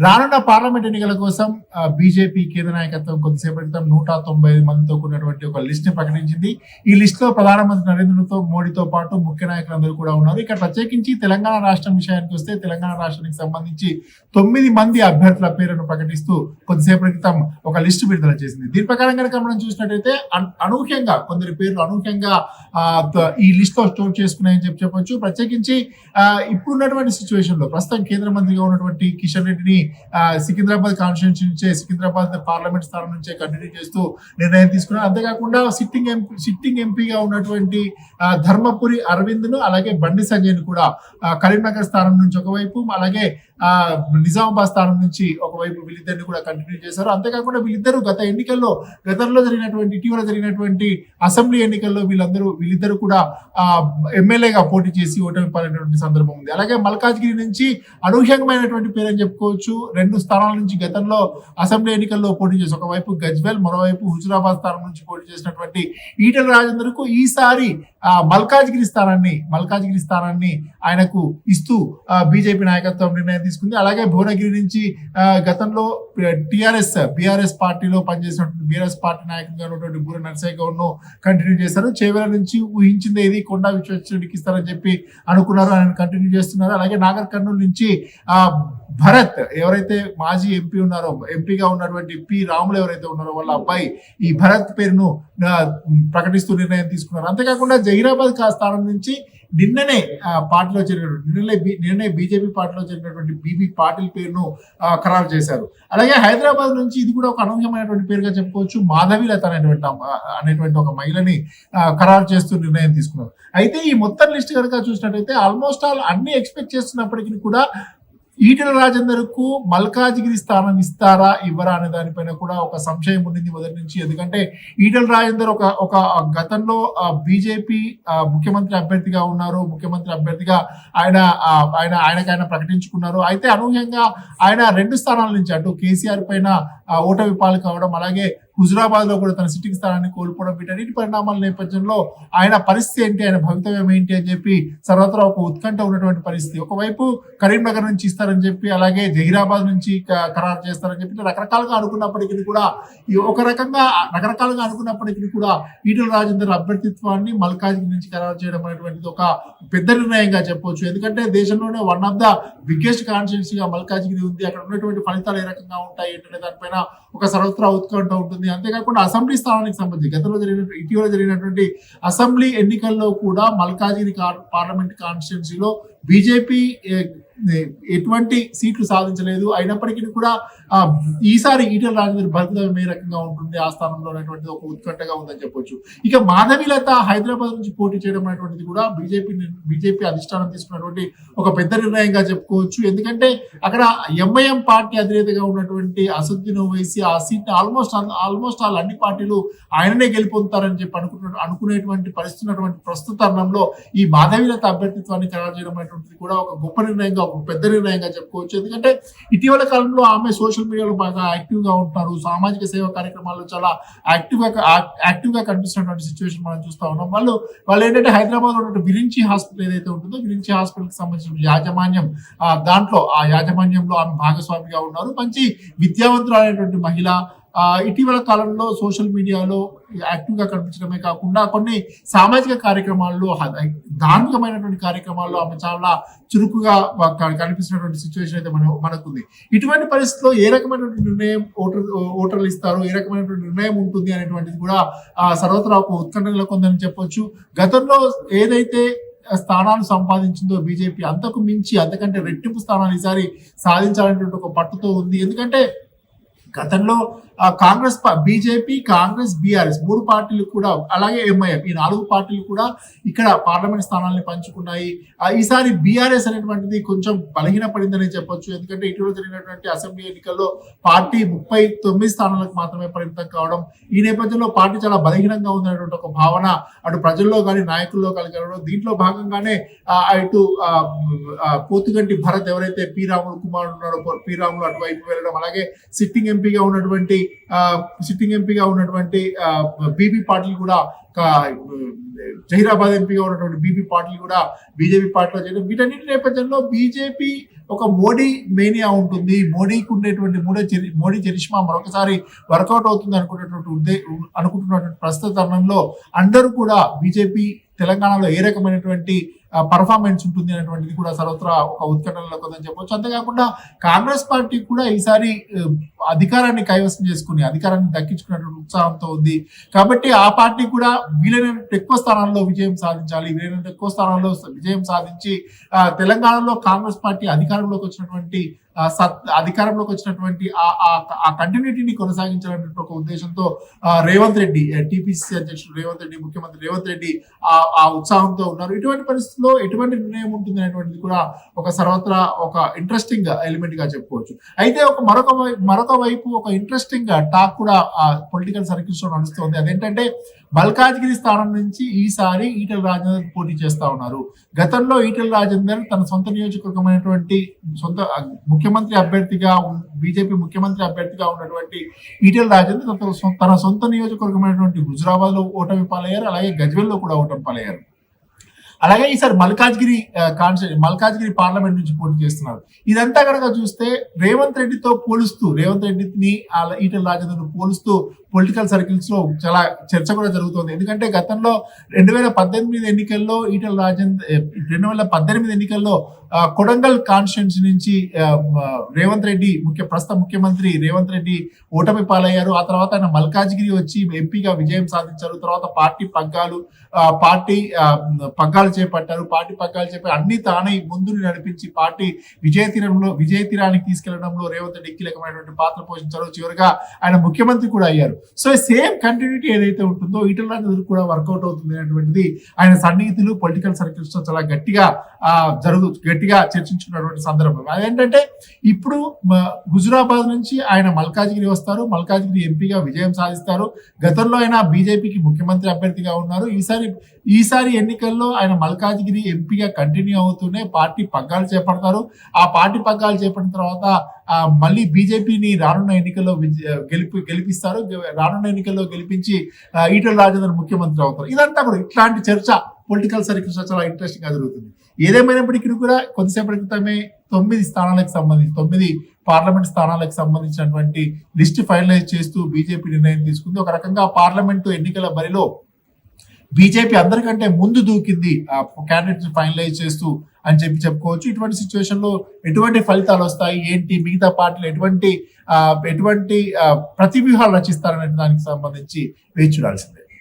రానున్న పార్లమెంట్ ఎన్నికల కోసం బీజేపీ కేంద్ర నాయకత్వం కొద్దిసేపటి క్రితం నూట తొంభై ఐదు మందితో కూడినటువంటి ఒక లిస్ట్ని ప్రకటించింది. ఈ లిస్ట్లో ప్రధానమంత్రి నరేంద్రతో మోడీతో పాటు ముఖ్య నాయకులందరూ కూడా ఉన్నారు. ఇక్కడ ప్రత్యేకించి తెలంగాణ రాష్ట్రం విషయానికి వస్తే తెలంగాణ రాష్ట్రానికి సంబంధించి తొమ్మిది మంది అభ్యర్థుల పేరును ప్రకటిస్తూ కొద్దిసేపటి క్రితం ఒక లిస్టు విడుదల చేసింది. దీని ప్రకారం కనుక మనం చూసినట్టయితే అన్- అనూహ్యంగా కొందరి పేర్లు అనూహ్యంగా ఈ లిస్ట్లో స్టోర్ చేసుకున్నాయని చెప్పి చెప్పొచ్చు. ప్రత్యేకించి ఇప్పుడున్నటువంటి సిచ్యువేషన్లో ప్రస్తుతం కేంద్ర మంత్రిగా ఉన్నటువంటి కిషన్ రెడ్డిని సికింద్రాబాద్ కాన్స్టిట్యూన్సీ నుంచే సికింద్రాబాద్ పార్లమెంట్ స్థానం నుంచే కంటిన్యూ చేస్తూ నిర్ణయం తీసుకున్నారు. అంతేకాకుండా సిట్టింగ్ ఎంపీ సిట్టింగ్ ఎంపీగా ఉన్నటువంటి ధర్మపురి అరవింద్ను అలాగే బండి సంజయ్ను కూడా కరీంనగర్ స్థానం నుంచి ఒకవైపు అలాగే నిజామాబాద్ స్థానం నుంచి ఒకవైపు వీళ్ళిద్దరిని కూడా కంటిన్యూ చేశారు. అంతేకాకుండా వీళ్ళిద్దరూ గత ఎన్నికల్లో గతంలో జరిగినటువంటి ఇటీవల జరిగినటువంటి అసెంబ్లీ ఎన్నికల్లో వీళ్ళందరూ వీళ్ళిద్దరూ కూడా ఎమ్మెల్యేగా పోటీ చేసి ఓటమి పాలైనటువంటి సందర్భం ఉంది. అలాగే మల్కాజ్గిరి నుంచి అనూహ్యమైనటువంటి పేరు అని చెప్పుకోవచ్చు. రెండు స్థానాల నుంచి గతంలో అసెంబ్లీ ఎన్నికల్లో పోటీ చేసి ఒకవైపు గజ్వెల్ మరోవైపు హుజురాబాద్ స్థానం నుంచి పోటీ చేసినటువంటి ఈటల రాజేందర్కు ఈసారి మల్కాజ్గిరి స్థానాన్ని మల్కాజ్గిరి స్థానాన్ని ఆయనకు ఇస్తూ బీజేపీ నాయకత్వం నిర్ణయం తీసుకుంది. అలాగే భువనగిరి నుంచి గతంలో టిఆర్ఎస్ బీఆర్ఎస్ పార్టీలో పనిచేసినటువంటి బీఆర్ఎస్ పార్టీ నాయకుడిగా ఉన్నటువంటి బూర నర్సయ్య గౌడ్ను కంటిన్యూ చేశారు. చేవెల నుంచి ఊహించింది ఇది కొండా విశ్వేశ్వరుడికి ఇస్తారని చెప్పి అనుకున్నారు. ఆయన కంటిన్యూ చేస్తున్నారు. అలాగే నాగర్ కర్నూలు నుంచి భరత్ ఎవరైతే మాజీ ఎంపీ ఉన్నారో ఎంపీగా ఉన్నటువంటి పి రాములు ఎవరైతే ఉన్నారో వాళ్ళ అబ్బాయి ఈ భరత్ పేరును ప్రకటిస్తూ నిర్ణయం తీసుకున్నారు. అంతేకాకుండా జహీరాబాద్ కా స్థానం నుంచి నిన్ననే పార్టీలో చేరినటువంటి నిన్ననే నిన్ననే బీజేపీ పార్టీలో చేరినటువంటి బీబీ పాటిల్ పేరును ఖరారు చేశారు. అలాగే హైదరాబాద్ నుంచి ఇది కూడా ఒక అనూహ్యమైనటువంటి పేరుగా చెప్పుకోవచ్చు. మాధవీలత అనేటువంటి అనేటువంటి ఒక మహిళని ఖరారు చేస్తూ నిర్ణయం తీసుకున్నారు. అయితే ఈ మొత్తం లిస్ట్ కనుక చూసినట్టయితే ఆల్మోస్ట్ ఆల్ అన్ని ఎక్స్పెక్ట్ చేస్తున్నప్పటికీ కూడా ఈటెల రాజేందర్కు మల్కాజిగిరి స్థానం ఇస్తారా ఇవ్వరా అనే దానిపైన కూడా ఒక సంశయం ఉండింది మొదటి నుంచి. ఎందుకంటే ఈటెల రాజేందర్ ఒక ఒక గతంలో బీజేపీ ముఖ్యమంత్రి అభ్యర్థిగా ఉన్నారు. ముఖ్యమంత్రి అభ్యర్థిగా ఆయన ఆయన ఆయనకు ఆయన ప్రకటించుకున్నారు. అయితే అనూహ్యంగా ఆయన రెండు స్థానాల నుంచి అటు కేసీఆర్ పైన ఓటమి పాలు కావడం అలాగే హుజురాబాద్లో కూడా తన సిట్టింగ్ స్థానాన్ని కోల్పోవడం వీటన్నిటి పరిణామాల నేపథ్యంలో ఆయన పరిస్థితి ఏంటి ఆయన భవితవ్యం ఏంటి అని చెప్పి సర్వత్రా ఒక ఉత్కంఠ ఉన్నటువంటి పరిస్థితి. ఒకవైపు కరీంనగర్ నుంచి ఇస్తారని చెప్పి అలాగే జహీరాబాద్ నుంచి ఖరారు చేస్తారని చెప్పి రకరకాలుగా అనుకున్నప్పటికీ కూడా ఒక రకంగా రకరకాలుగా అనుకున్నప్పటికీ కూడా ఈటల రాజేందర్ అభ్యర్థిత్వాన్ని మల్కాజ్గిరి నుంచి ఖరారు చేయడం అనేటువంటిది ఒక పెద్ద నిర్ణయంగా చెప్పొచ్చు. ఎందుకంటే దేశంలోనే వన్ ఆఫ్ ద బిగ్గెస్ట్ కాన్స్టిట్యూన్సీగా మల్కాజ్గిరి ఉంది. అక్కడ ఉన్నటువంటి ఫలితాలు ఏ రకంగా ఉంటాయి ఏంటనే దానిపైన ఒక సర్వత్రా ఉత్కంఠ ఉంటుంది. అంతేకాకుండా అసెంబ్లీ స్థానానికి సంబంధించి గతంలో జరిగిన ఇటీవల జరిగినటువంటి అసెంబ్లీ ఎన్నికల్లో కూడా మల్కాజిగిరి కార్- పార్లమెంట్ కాన్స్టిట్యున్సీలో బీజేపీ ఎటువంటి సీట్లు సాధించలేదు. అయినప్పటికీ కూడా ఈసారి ఈటల రాజేందర్ భరత ఏ రకంగా ఉంటుంది ఆ స్థానంలో అనేటువంటిది ఒక ఉత్కంఠగా ఉందని చెప్పొచ్చు. ఇక మాధవీలత హైదరాబాద్ నుంచి పోటీ చేయడం అనేటువంటిది కూడా బీజేపీ బీజేపీ అధిష్టానం తీసుకున్నటువంటి ఒక పెద్ద నిర్ణయంగా చెప్పుకోవచ్చు. ఎందుకంటే అక్కడ ఎంఐఎం పార్టీ అధినేతగా ఉన్నటువంటి అసదుద్దీన్ ఓవైసీ ఆ సీట్ ఆల్మోస్ట్ ఆల్మోస్ట్ ఆల్ అన్ని పార్టీలు ఆయననే గెలిపొందుతారని చెప్పి అనుకున్న అనుకునేటువంటి పరిస్థితి ఉన్నటువంటి ప్రస్తుత తరుణంలో ఈ మాధవీలత అభ్యర్థిత్వాన్ని ఖరారు చేయడం అనేటువంటిది కూడా ఒక గొప్ప నిర్ణయంగా ఒక పెద్ద నిర్ణయంగా చెప్పుకోవచ్చు. ఎందుకంటే ఇటీవల కాలంలో ఆమె సోషల్ మీడియాలో బాగా యాక్టివ్గా ఉంటారు. సామాజిక సేవ కార్యక్రమాల్లో చాలా యాక్టివ్గా యాక్టివ్గా కనిపిస్తున్నటువంటి సిచ్యువేషన్ మనం చూస్తా ఉన్నాం. వాళ్ళు వాళ్ళు ఏంటంటే హైదరాబాద్ ఉన్న విరించి హాస్పిటల్ ఏదైతే ఉంటుందో విరించి హాస్పిటల్కి సంబంధించిన యాజమాన్యం దాంట్లో ఆ యాజమాన్యంలో ఆమె భాగస్వామిగా ఉన్నారు. మంచి విద్యావంతురాలైనటువంటి మహిళ ఇటీవల కాలంలో సోషల్ మీడియాలో యాక్టివ్గా కనిపించడమే కాకుండా కొన్ని సామాజిక కార్యక్రమాల్లో ధార్మికమైనటువంటి కార్యక్రమాల్లో ఆమె చాలా చురుకుగా కనిపిస్తున్నటువంటి సిచ్యువేషన్ అయితే మన మనకుంది. ఇటువంటి పరిస్థితిలో ఏ రకమైనటువంటి నిర్ణయం ఓటర్ ఓటర్లు ఇస్తారు ఏ రకమైనటువంటి నిర్ణయం ఉంటుంది అనేటువంటిది కూడా సర్వత్రా ఒక ఉత్కంఠ నెలకొందని చెప్పొచ్చు. గతంలో ఏదైతే స్థానాలు సంపాదించిందో బీజేపీ అంతకు మించి అంతకంటే రెట్టింపు స్థానాలు ఈసారి సాధించాలనేటువంటి ఒక పట్టుతో ఉంది. ఎందుకంటే గతంలో కాంగ్రెస్ బీజేపీ కాంగ్రెస్ బీఆర్ఎస్ మూడు పార్టీలు కూడా అలాగే ఎంఐఎం ఈ నాలుగు పార్టీలు కూడా ఇక్కడ పార్లమెంట్ స్థానాలను పంచుకున్నాయి. ఈసారి బీఆర్ఎస్ అనేటువంటిది కొంచెం బలహీనపడిందని చెప్పొచ్చు. ఎందుకంటే ఇటీవల జరిగినటువంటి అసెంబ్లీ ఎన్నికల్లో పార్టీ ముప్పై తొమ్మిది స్థానాలకు మాత్రమే పరిమితం కావడం ఈ నేపథ్యంలో పార్టీ చాలా బలహీనంగా ఉందనేటువంటి ఒక భావన అటు ప్రజల్లో కానీ నాయకుల్లో కలగడం దీంట్లో భాగంగానే ఇటు పోతుగంటి భరత్ ఎవరైతే పి రాములు కుమార్ ఉన్నారో పి రాములు అటువైపు వెళ్ళడం అలాగే సిట్టింగ్ ఎంపీగా ఉన్నటువంటి సిట్టింగ్ ఎంపీగా ఉన్నటువంటి బీబీ పాటిల్ కూడా జహీరాబాద్ ఎంపీగా ఉన్నటువంటి బీబీ పాటిల్ కూడా బీజేపీ పార్టీలో చేయడం వీటన్నిటి నేపథ్యంలో బీజేపీ ఒక మోడీ మేనియా ఉంటుంది. మోడీకి ఉండేటువంటి మూడో చెరి- మోడీ చరిష్మా మరొకసారి వర్కౌట్ అవుతుంది అనుకునేటువంటి ఉద్దే అనుకుంటున్నటువంటి ప్రస్తుత తరుణంలో అందరూ కూడా బీజేపీ తెలంగాణలో ఏ రకమైనటువంటి పర్ఫార్మెన్స్ ఉంటుంది అనేటువంటిది కూడా సర్వత్రా ఒక ఉత్కంఠనలో కొందని చెప్పొచ్చు. అంతేకాకుండా కాంగ్రెస్ పార్టీ కూడా ఈసారి అధికారాన్ని కైవసం చేసుకుని అధికారాన్ని దక్కించుకున్నటువంటి ఉత్సాహంతో ఉంది. కాబట్టి ఆ పార్టీ కూడా వీలైనంత ఎక్కువ స్థానాల్లో విజయం సాధించాలి. వీలైనంత ఎక్కువ స్థానాల్లో విజయం సాధించి ఆ, తెలంగాణలో కాంగ్రెస్ పార్టీ అధికారంలోకి వచ్చినటువంటి సత్ అధికారంలోకి వచ్చినటువంటి ఆ- ఆ- కంటిన్యూటీని కొనసాగించాలనే ఒక ఉద్దేశంతో రేవంత్ రెడ్డి టిపిసి అధ్యక్షుడు రేవంత్ రెడ్డి ముఖ్యమంత్రి రేవంత్ రెడ్డి ఆ ఆ ఉత్సాహంతో ఉన్నారు. ఇటువంటి పరిస్థితి లో ఎటువంటి నిర్ణయం ఉంటుంది అనేటువంటిది కూడా ఒక సర్వత్రా ఒక ఇంట్రెస్టింగ్ ఎలిమెంట్గా చెప్పుకోవచ్చు. అయితే ఒక మరొక మరొక వైపు ఒక ఇంట్రెస్టింగ్ టాక్ కూడా పొలిటికల్ సర్కిల్స్లో నడుస్తుంది. అదేంటంటే మల్కాజ్గిరి స్థానం నుంచి ఈసారి ఈటల రాజేందర్ పోటీ చేస్తా ఉన్నారు. గతంలో ఈటల రాజేందర్ తన సొంత నియోజకవర్గమైనటువంటి సొంత ముఖ్యమంత్రి అభ్యర్థిగా బీజేపీ ముఖ్యమంత్రి అభ్యర్థిగా ఉన్నటువంటి ఈటల రాజేందర్ తన తన సొంత నియోజకవర్గమైనటువంటి హుజురాబాద్లో ఓటమి పాలయ్యారు. అలాగే గజ్వెల్లో కూడా ఓటమి పాలయ్యారు. అలాగే ఈసారి మల్కాజ్గిరి కాన్స్టి మల్కాజ్గిరి పార్లమెంట్ నుంచి పోటీ చేస్తున్నారు. ఇదంతా కనుక చూస్తే రేవంత్ రెడ్డితో పోలుస్తూ రేవంత్ రెడ్డిని ఈటల రాజేందర్ను పోలుస్తూ పొలిటికల్ సర్కిల్స్లో చాలా చర్చ కూడా జరుగుతుంది. ఎందుకంటే గతంలో రెండు వేల పద్దెనిమిది ఎన్నికల్లో ఈటల రాజేందర్ రెండు వేల పద్దెనిమిది ఎన్నికల్లో కొడంగల్ కాన్స్టిట్యున్సీ నుంచి రేవంత్ రెడ్డి ముఖ్య ప్రస్తుత ముఖ్యమంత్రి రేవంత్ రెడ్డి ఓటమి పాలయ్యారు. ఆ తర్వాత ఆయన మల్కాజ్గిరి వచ్చి ఎంపీగా విజయం సాధించారు. తర్వాత పార్టీ పగ్గాలు పార్టీ పగ్గాలు చేపట్టారు. పార్టీ పగ్గాలు చేపట్టి అన్ని తానే ముందు నడిపించి పార్టీ విజయ తీరంలో విజయ తీరానికి తీసుకెళ్ళడంలో రేవంత్ రెడ్డి కీలకమైనటువంటి పాత్ర పోషించారు. చివరిగా ఆయన ముఖ్యమంత్రి కూడా అయ్యారు. సో సేమ్ కంటిన్యూటీ ఏదైతే ఉంటుందో ఇటు కూడా వర్కౌట్ అవుతుంది అనేటువంటిది ఆయన సన్నిహితులు పొలిటికల్ సర్కిల్స్తో చాలా గట్టిగా ఆ, జరుగు గట్టిగా చర్చించుకున్నటువంటి సందర్భం. అదేంటంటే ఇప్పుడు హుజురాబాద్ నుంచి ఆయన మల్కాజ్గిరి వస్తారు. మల్కాజ్గిరి ఎంపీగా విజయం సాధిస్తారు. గతంలో ఆయన బీజేపీకి ముఖ్యమంత్రి అభ్యర్థిగా ఉన్నారు. ఈసారి ఈసారి ఎన్నికల్లో ఆయన మల్కాజ్గిరి ఎంపీగా కంటిన్యూ అవుతూనే పార్టీ పగ్గాలు చేపడతారు. ఆ పార్టీ పగ్గాలు చేపట్టిన తర్వాత మళ్ళీ బీజేపీని రానున్న ఎన్నికల్లో గెలిపి గెలిపిస్తారు. రానున్న ఎన్నికల్లో గెలిపించి ఈటల రాజేందర్ ముఖ్యమంత్రి అవుతారు. ఇదంతా కూడా ఇట్లాంటి చర్చ పొలిటికల్ సర్కిల్స్ చాలా ఇంట్రెస్టింగ్గా జరుగుతుంది. ఏదేమైనప్పటికీ కూడా కొద్దిసేపటి క్రితమే తొమ్మిది స్థానాలకు సంబంధించి తొమ్మిది పార్లమెంట్ స్థానాలకు సంబంధించినటువంటి లిస్ట్ ఫైనలైజ్ చేస్తూ బీజేపీ నిర్ణయం తీసుకుంది. ఒక రకంగా పార్లమెంటు ఎన్నికల బరిలో బీజేపీ అందరికంటే ముందు దూకింది ఆ క్యాండిడేట్స్ ఫైనలైజ్ చేస్తూ అని చెప్పి చెప్పుకోవచ్చు. ఇటువంటి సిచ్యువేషన్లో ఎటువంటి ఫలితాలు వస్తాయి? ఏంటి? మిగతా పార్టీలు ఎటువంటి ఎటువంటి ప్రతివ్యూహాలు రచిస్తారనే దానికి సంబంధించి వేచి చూడాల్సిందే.